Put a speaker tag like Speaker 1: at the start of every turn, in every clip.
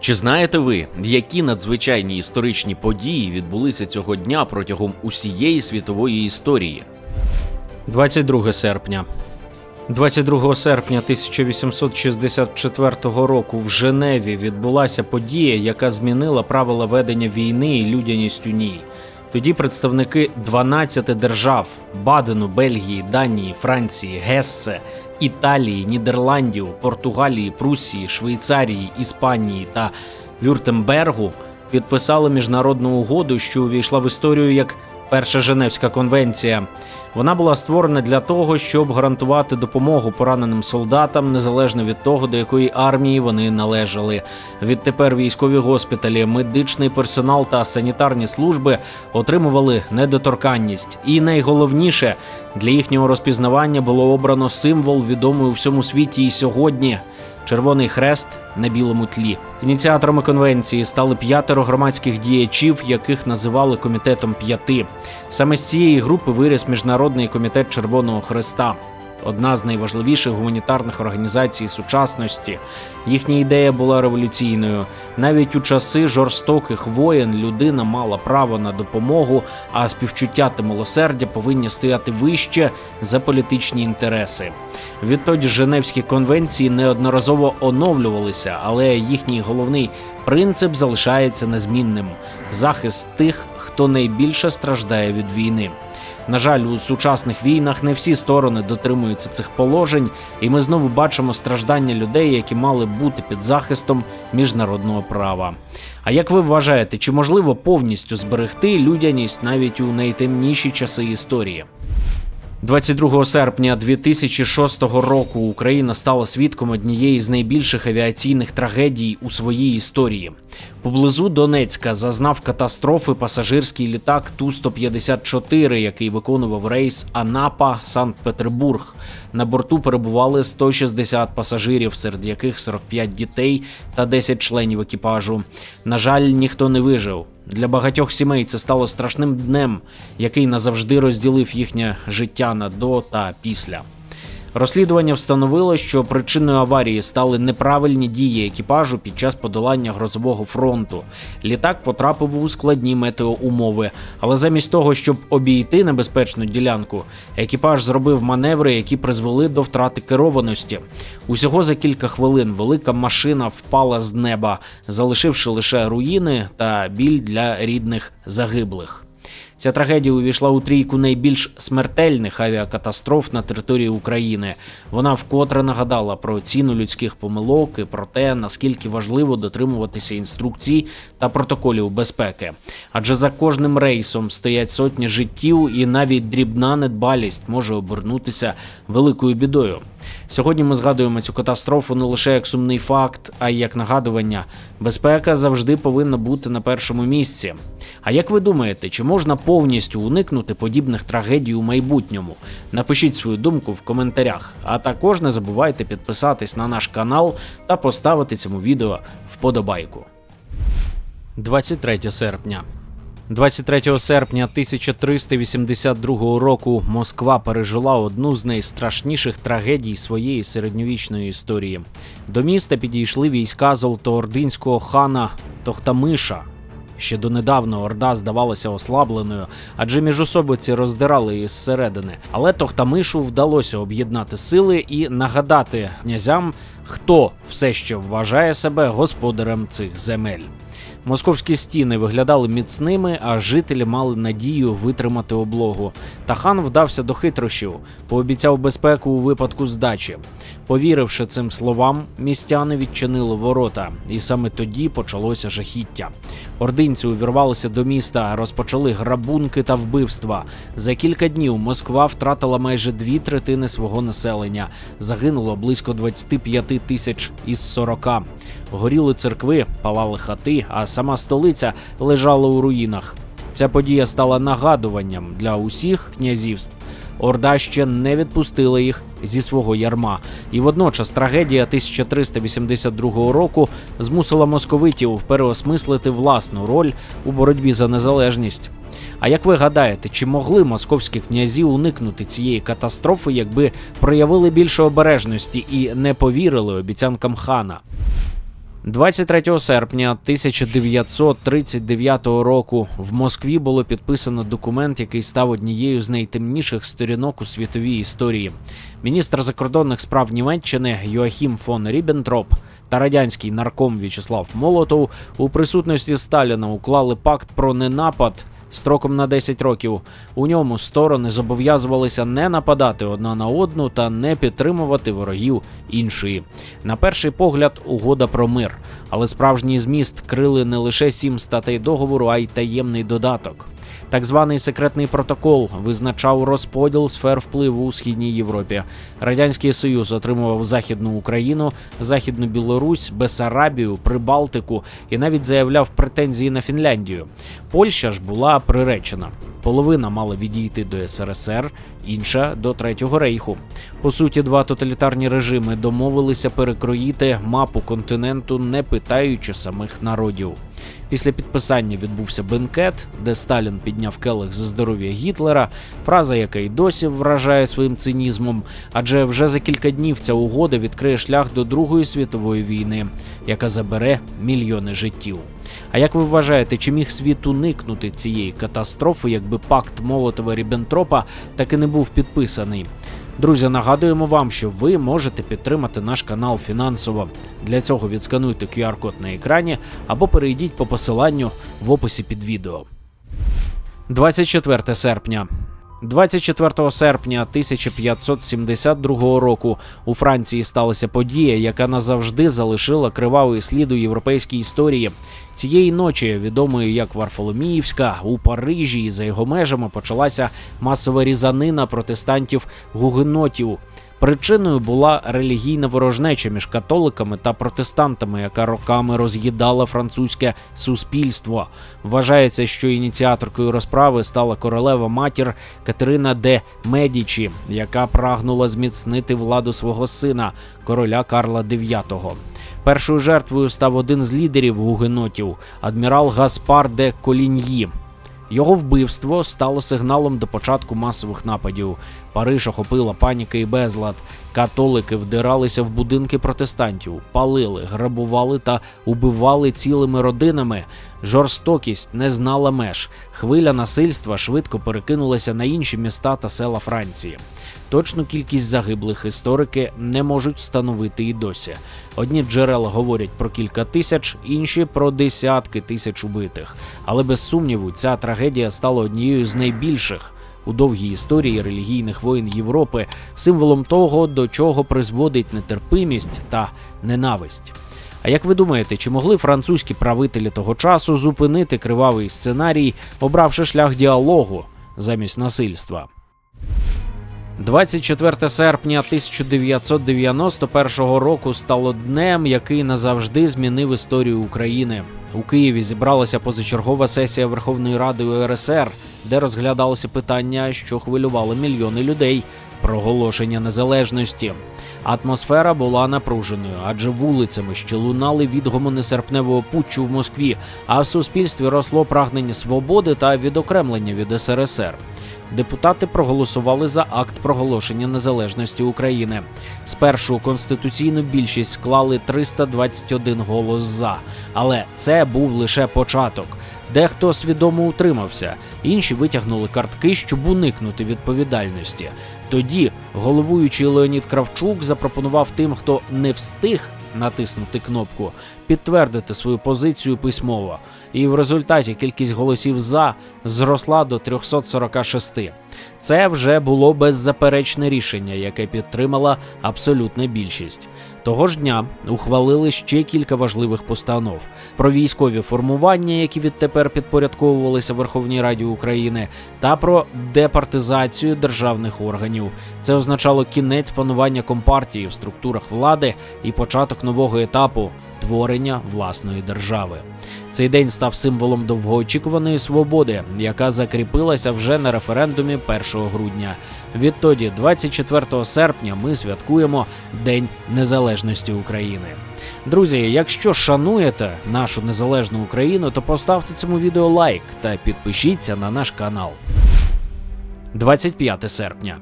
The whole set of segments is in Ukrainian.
Speaker 1: Чи знаєте ви, які надзвичайні історичні події відбулися цього дня протягом усієї світової історії?
Speaker 2: 22 серпня. 22 серпня 1864 року в Женеві відбулася подія, яка змінила правила ведення війни і людяність у ній. Тоді представники 12 держав Бадену, Бельгії, Данії, Франції, Гессе, Італії, Нідерландів, Португалії, Прусії, Швейцарії, Іспанії та Вюртембергу підписали міжнародну угоду, що увійшла в історію як Перша Женевська конвенція. Вона була створена для того, щоб гарантувати допомогу пораненим солдатам незалежно від того, до якої армії вони належали. Відтепер військові госпіталі, медичний персонал та санітарні служби отримували недоторканність. І найголовніше для їхнього розпізнавання було обрано символ, відомий у всьому світі і сьогодні. Червоний хрест на білому тлі. Ініціаторами конвенції стали п'ятеро громадських діячів, яких називали комітетом п'яти. Саме з цієї групи виріс міжнародний комітет Червоного Хреста. Одна з найважливіших гуманітарних організацій сучасності. Їхня ідея була революційною. Навіть у часи жорстоких воєн людина мала право на допомогу, а співчуття та милосердя повинні стояти вище за політичні інтереси. Відтоді Женевські конвенції неодноразово оновлювалися, але їхній головний принцип залишається незмінним: захист тих, хто найбільше страждає від війни. На жаль, у сучасних війнах не всі сторони дотримуються цих положень, і ми знову бачимо страждання людей, які мали бути під захистом міжнародного права. А як ви вважаєте, чи можливо повністю зберегти людяність навіть у найтемніші часи історії? 22 серпня 2006 року Україна стала свідком однієї з найбільших авіаційних трагедій у своїй історії. Поблизу Донецька зазнав катастрофи пасажирський літак Ту-154, який виконував рейс Анапа Санкт-Петербург. На борту перебували 160 пасажирів, серед яких 45 дітей та 10 членів екіпажу. На жаль, ніхто не вижив. Для багатьох сімей це стало страшним днем, який назавжди розділив їхнє життя на до та після. Розслідування встановило, що причиною аварії стали неправильні дії екіпажу під час подолання грозового фронту. Літак потрапив у складні метеоумови, але замість того, щоб обійти небезпечну ділянку, екіпаж зробив маневри, які призвели до втрати керованості. Усього за кілька хвилин велика машина впала з неба, залишивши лише руїни та біль для рідних загиблих. Ця трагедія увійшла у трійку найбільш смертельних авіакатастроф на території України. Вона вкотре нагадала про ціну людських помилок і про те, наскільки важливо дотримуватися інструкцій та протоколів безпеки. Адже за кожним рейсом стоять сотні життів, і навіть дрібна недбалість може обернутися великою бідою. Сьогодні ми згадуємо цю катастрофу не лише як сумний факт, а й як нагадування. Безпека завжди повинна бути на першому місці. А як ви думаєте, чи можна повністю уникнути подібних трагедій у майбутньому? Напишіть свою думку в коментарях. А також не забувайте підписатись на наш канал та поставити цьому відео вподобайку. 23 серпня. 23 серпня 1382 року Москва пережила одну з найстрашніших трагедій своєї середньовічної історії. До міста підійшли війська золотоординського хана Тохтамиша. Ще донедавна Орда здавалася ослабленою, адже міжособиці роздирали її зсередини. Але Тохтамишу вдалося об'єднати сили і нагадати князям, хто все ще вважає себе господарем цих земель. Московські стіни виглядали міцними, а жителі мали надію витримати облогу. Та хан вдався до хитрощів, пообіцяв безпеку у випадку здачі. Повіривши цим словам, містяни відчинили ворота, і саме тоді почалося жахіття. Ординці увірвалися до міста, розпочали грабунки та вбивства. За кілька днів Москва втратила майже дві третини свого населення. Загинуло близько 25 тисяч із 40. Горіли церкви, палали хати, а сама столиця лежала у руїнах. Ця подія стала нагадуванням для усіх князівств. Орда ще не відпустила їх зі свого ярма, і водночас трагедія 1382 року змусила московитів переосмислити власну роль у боротьбі за незалежність. А як ви гадаєте, чи могли московські князі уникнути цієї катастрофи, якби проявили більше обережності і не повірили обіцянкам хана? 23 серпня 1939 року в Москві було підписано документ, який став однією з найтемніших сторінок у світовій історії. Міністр закордонних справ Німеччини Йоахім фон Ріббентроп та радянський нарком В'ячеслав Молотов у присутності Сталіна уклали пакт про ненапад строком на 10 років. У ньому сторони зобов'язувалися не нападати одна на одну та не підтримувати ворогів іншої. На перший погляд, угода про мир, але справжній зміст крили не лише сім статей договору, а й таємний додаток. Так званий секретний протокол визначав розподіл сфер впливу у східній Європі. Радянський Союз отримував Західну Україну, Західну Білорусь, Бесарабію, Прибалтику і навіть заявляв претензії на Фінляндію. Польща ж була приречена. Половина мала відійти до СРСР, інша до Третього рейху. По суті, два тоталітарні режими домовилися перекроїти мапу континенту, не питаючи самих народів. Після підписання відбувся бенкет, де Сталін підняв келих за здоров'я Гітлера, фраза, яка й досі вражає своїм цинізмом, адже вже за кілька днів ця угода відкриє шлях до Другої світової війни, яка забере мільйони життів. А як ви вважаєте, чи міг світ уникнути цієї катастрофи, якби пакт Молотова Ріббентропа таки не був підписаний? Друзі, нагадуємо вам, що ви можете підтримати наш канал фінансово. Для цього відскануйте QR-код на екрані або перейдіть по посиланню в описі під відео. 24 серпня. 24 серпня 1572 року у Франції сталася подія, яка назавжди залишила кривавий слід у європейській історії. Цієї ночі, відомої як Варфоломіївська, у Парижі і за його межами почалася масова різанина протестантів гугенотів. Причиною була релігійна ворожнеча між католиками та протестантами, яка роками роз'їдала французьке суспільство. Вважається, що ініціаторкою розправи стала королева матір Катерина де Медічі, яка прагнула зміцнити владу свого сина, короля Карла IX. Першою жертвою став один з лідерів гугенотів адмірал Гаспар де Коліньї. Його вбивство стало сигналом до початку масових нападів. Париж охопила паніка і безлад. Католики вдиралися в будинки протестантів, палили, грабували та убивали цілими родинами. Жорстокість не знала меж. Хвиля насильства швидко перекинулася на інші міста та села Франції. Точну кількість загиблих історики не можуть встановити і досі. Одні джерела говорять про кілька тисяч, інші про десятки тисяч убитих. Але без сумніву, ця трагедія стала однією з найбільших у довгій історії релігійних воїн Європи, символом того, до чого призводить нетерпимість та ненависть. А як ви думаєте, чи могли французькі правителі того часу зупинити кривавий сценарій, обравши шлях діалогу замість насильства? 24 серпня 1991 року стало днем, який назавжди змінив історію України. У Києві зібралася позачергова сесія Верховної Ради УРСР, де розглядалося питання, що хвилювало мільйони людей проголошення незалежності. Атмосфера була напруженою, адже вулицями ще лунали відгомони серпневого путчу в Москві, а в суспільстві росло прагнення свободи та відокремлення від СРСР. Депутати проголосували за акт проголошення незалежності України. Спершу конституційну більшість склали 321 голос за, але це був лише початок. Дехто свідомо утримався, інші витягнули картки, щоб уникнути відповідальності. Тоді головуючий Леонід Кравчук запропонував тим, хто не встиг натиснути кнопку, підтвердити свою позицію письмово. І в результаті кількість голосів за зросла до 346. Це вже було беззаперечне рішення, яке підтримала абсолютна більшість. Того ж дня ухвалили ще кілька важливих постанов про військові формування, які відтепер підпорядковувалися Верховній Раді України, та про департизацію державних органів. Це означало кінець панування компартії в структурах влади і початок нового етапу творення власної держави. Цей день став символом довгоочікуваної свободи, яка закріпилася вже на референдумі 1 грудня. Відтоді, 24 серпня, ми святкуємо День Незалежності України. Друзі, якщо шануєте нашу незалежну Україну, то поставте цьому відео лайк та підпишіться на наш канал. 25 серпня.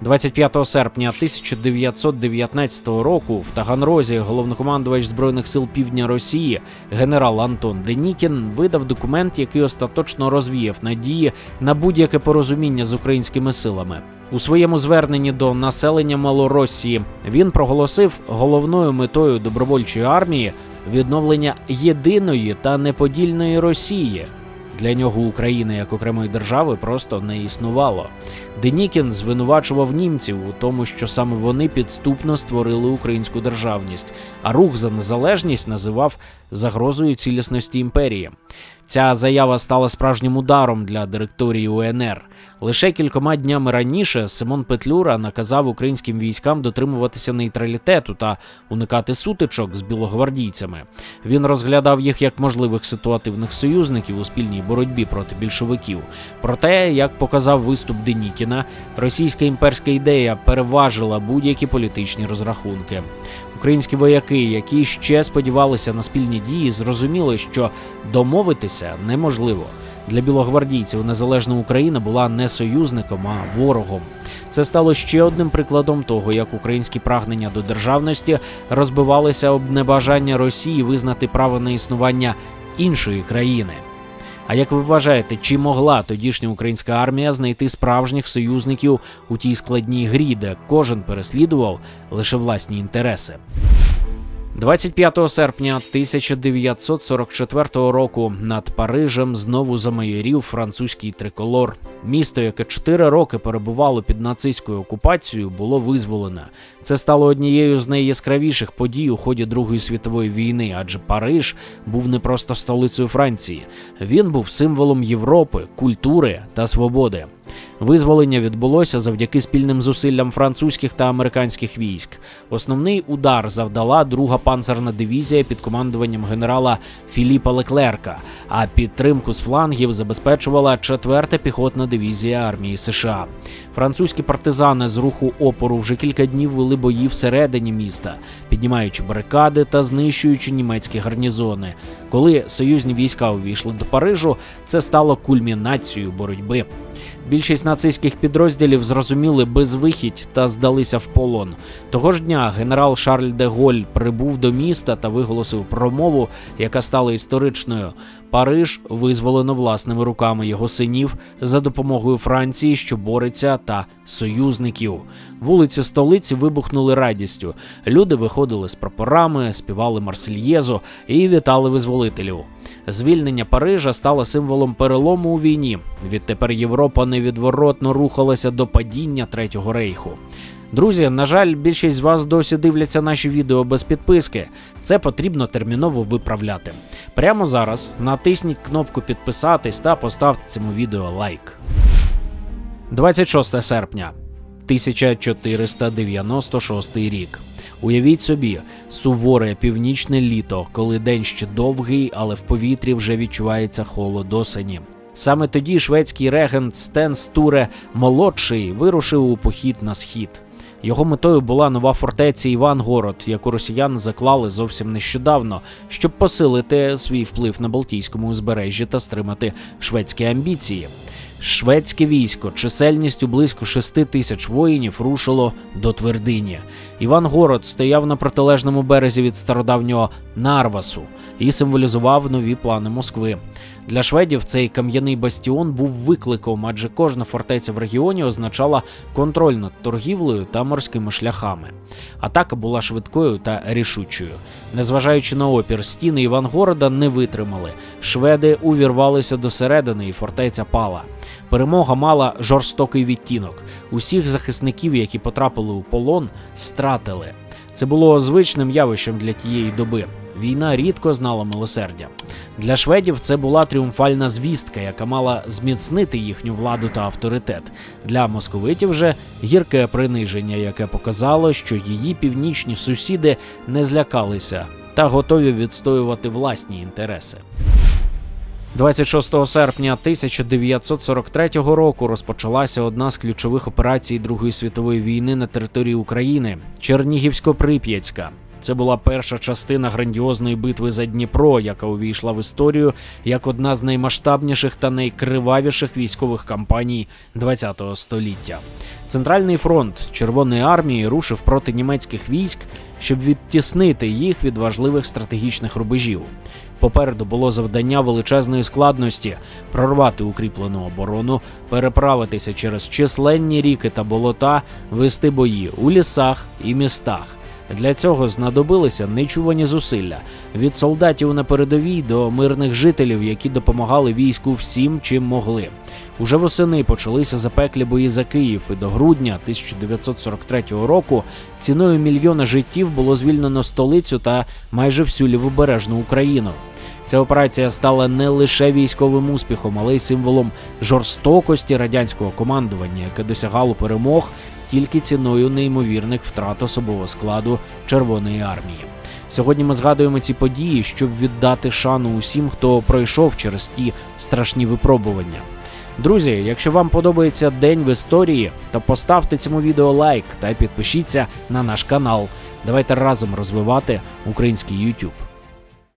Speaker 2: 25 серпня 1919 року в Таганрозі головнокомандувач збройних сил півдня Росії генерал Антон Денікін видав документ, який остаточно розвіяв надії на будь-яке порозуміння з українськими силами. У своєму зверненні до населення Малоросії він проголосив головною метою добровольчої армії відновлення єдиної та неподільної Росії. Для нього України як окремої держави просто не існувало. Денікін звинувачував німців у тому, що саме вони підступно створили українську державність, а рух за незалежність називав загрозою цілісності імперії. Ця заява стала справжнім ударом для директорії УНР. Лише кількома днями раніше Симон Петлюра наказав українським військам дотримуватися нейтралітету та уникати сутичок з білогвардійцями. Він розглядав їх як можливих ситуативних союзників у спільній боротьбі проти більшовиків. Проте, як показав виступ Денікіна, російська імперська ідея переважила будь-які політичні розрахунки. Українські вояки, які ще сподівалися на спільні дії, зрозуміли, що домовитися неможливо. Для білогвардійців незалежна Україна була не союзником, а ворогом. Це стало ще одним прикладом того, як українські прагнення до державності розбивалися об небажання Росії визнати право на існування іншої країни. А як ви вважаєте, чи могла тодішня українська армія знайти справжніх союзників у тій складній грі, де кожен переслідував лише власні інтереси? 25 серпня 1944 року над Парижем знову замайорів французький триколор. Місто, яке чотири роки перебувало під нацистською окупацією, було визволене. Це стало однією з найяскравіших подій у ході Другої світової війни, адже Париж був не просто столицею Франції, він був символом Європи, культури та свободи. Визволення відбулося завдяки спільним зусиллям французьких та американських військ. Основний удар завдала друга панцерна дивізія під командуванням генерала Філіпа Леклерка, а підтримку з флангів забезпечувала четверта піхотна дивізія армії США. Французькі партизани з руху опору вже кілька днів вели бої всередині міста, піднімаючи барикади та знищуючи німецькі гарнізони. Коли союзні війська увійшли до Парижу, це стало кульмінацією боротьби. Більшість нацистських підрозділів зрозуміли безвихідь та здалися в полон. Того ж дня генерал Шарль де Голь прибув до міста та виголосив промову, яка стала історичною. Париж визволено власними руками його синів за допомогою Франції, що бореться, та союзників. Вулиці столиці вибухнули радістю. Люди виходили з прапорами, співали Марсельєзу і вітали визволителів. Звільнення Парижа стало символом перелому у війні. Відтепер Європа невідворотно рухалася до падіння Третього рейху. Друзі, на жаль, більшість з вас досі дивляться наші відео без підписки. Це потрібно терміново виправляти. Прямо зараз натисніть кнопку підписатись та поставте цьому відео лайк. 26 серпня 1496 рік. Уявіть собі, суворе північне літо, коли день ще довгий, але в повітрі вже відчувається холод осені. Саме тоді шведський регент Стен Стуре молодший вирушив у похід на схід. Його метою була нова фортеця Івангород, яку росіяни заклали зовсім нещодавно, щоб посилити свій вплив на Балтійському узбережжі та стримати шведські амбіції. Шведське військо чисельністю близько 6 тисяч воїнів рушило до твердині. Івангород стояв на протилежному березі від стародавнього Нарвасу і символізував нові плани Москви. Для шведів цей кам'яний бастіон був викликом, адже кожна фортеця в регіоні означала контроль над торгівлею та морськими шляхами. Атака була швидкою та рішучою. Незважаючи на опір, стіни Івангорода не витримали. Шведи увірвалися до середини, і фортеця пала. Перемога мала жорстокий відтінок. Усіх захисників, які потрапили у полон, стратили. Це було звичним явищем для тієї доби. Війна рідко знала милосердя. Для шведів це була тріумфальна звістка, яка мала зміцнити їхню владу та авторитет. Для московитів же гірке приниження, яке показало, що її північні сусіди не злякалися та готові відстоювати власні інтереси. 26 серпня 1943 року розпочалася одна з ключових операцій Другої світової війни на території України Чернігівсько-Прип'ятська. Це була перша частина грандіозної битви за Дніпро, яка увійшла в історію як одна з наймасштабніших та найкривавіших військових кампаній ХХ століття. Центральний фронт Червоної армії рушив проти німецьких військ, щоб відтіснити їх від важливих стратегічних рубежів. Попереду було завдання величезної складності прорвати укріплену оборону, переправитися через численні ріки та болота, вести бої у лісах і містах. Для цього знадобилися нечувані зусилля від солдатів на передовій до мирних жителів, які допомагали війську всім, чим могли. Уже восени почалися запеклі бої за Київ, і до грудня 1943 року ціною мільйона життів було звільнено столицю та майже всю лівобережну Україну. Ця операція стала не лише військовим успіхом, але й символом жорстокості радянського командування, яке досягало перемог тільки ціною неймовірних втрат особового складу Червоної армії. Сьогодні ми згадуємо ці події, щоб віддати шану усім, хто пройшов через ті страшні випробування. Друзі, якщо вам подобається день в історії, то поставте цьому відео лайк та підпишіться на наш канал. Давайте разом розвивати український YouTube.